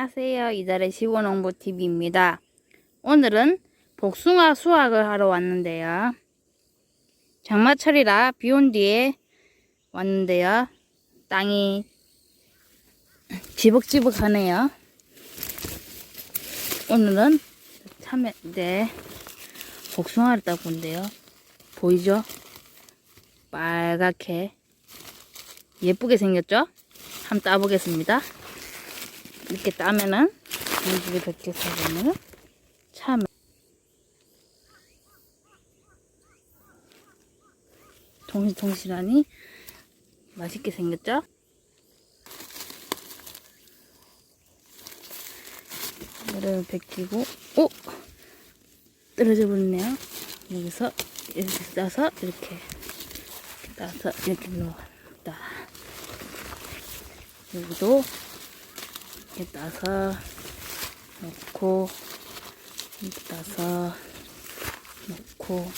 안녕하세요. 이달의 시원농부TV입니다. 오늘은 복숭아 수확을 하러 왔는데요. 장마철이라 비 온 뒤에 왔는데요. 땅이 지벅지벅하네요. 오늘은 참외, 네, 복숭아를 따고 온대요. 보이죠? 빨갛게 예쁘게 생겼죠? 한번 따보겠습니다. 이렇게 따면은 공기를 벗겨서 보면 참. 동실동실하니? 맛있게 생겼죠? 이를 벗기고 오! 떨어져 버렸네요. 여기서 이렇게 따서 이렇게 따서 이렇게 넣었다. 여기도 이렇게 따서 넣고 이렇게 따서 넣고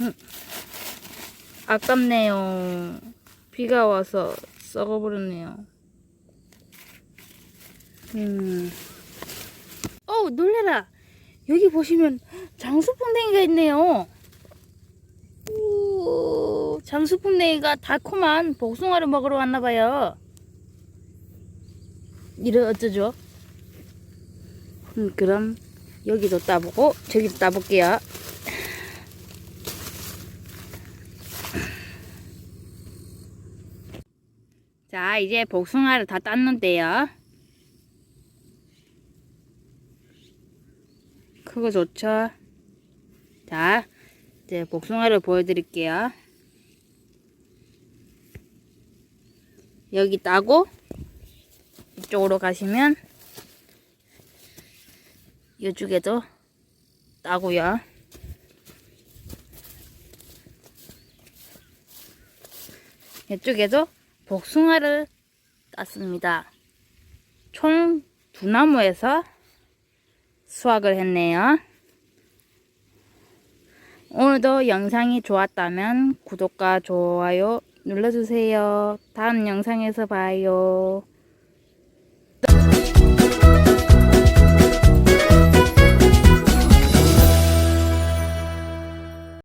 음, 아깝네요. 비가 와서 썩어버렸네요. 음. 어 놀래라. 여기 보시면 장수풍뎅이가 있네요. 오, 장수풍뎅이가 달콤한 복숭아를 먹으러 왔나봐요. 이래 어쩌죠? 음, 그럼 여기도 따보고 저기도 따볼게요. 자, 이제 복숭아를 다 땄는데요. 크고 좋죠? 자, 이제 복숭아를 보여드릴게요. 여기 따고 이쪽으로 가시면 이쪽에도 따고요. 이쪽에도 복숭아를 땄습니다. 총 두 나무에서 수확을 했네요. 오늘도 영상이 좋았다면 구독과 좋아요 눌러주세요. 다음 영상에서 봐요.